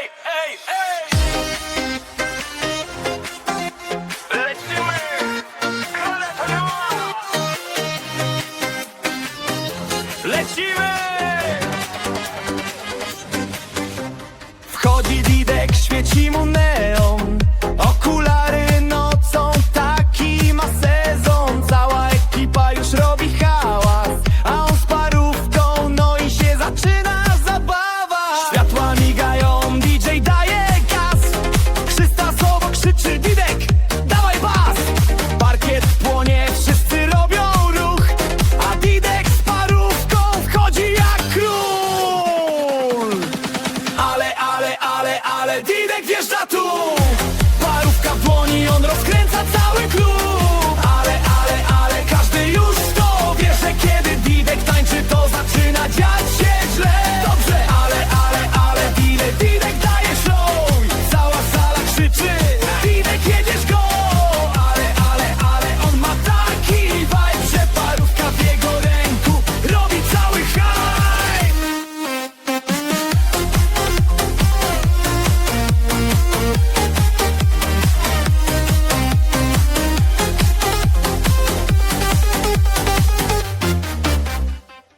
ej, ej, ej! Lecimy! Kaletorio! Lecimy! Wchodzi Didek, świeci mu na ale, ale Didek wjeżdża tu. Parówka w dłoni, on rozkrywa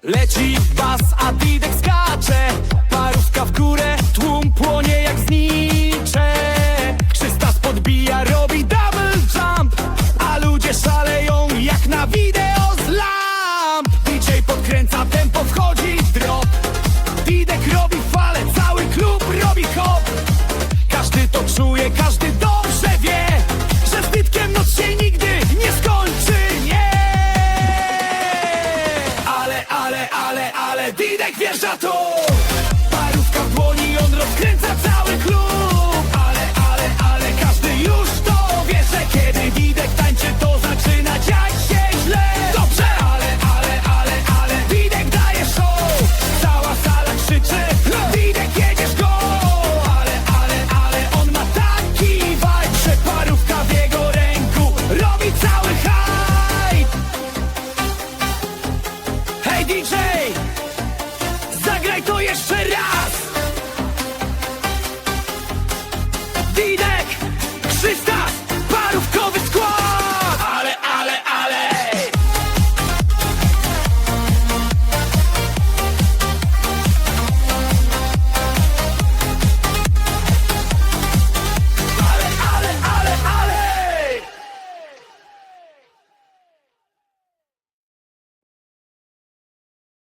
Leci bas, a Didek skacze. ale, ale Didek wjeżdża tu. Parówka w dłoni, on rozkręca cały klub.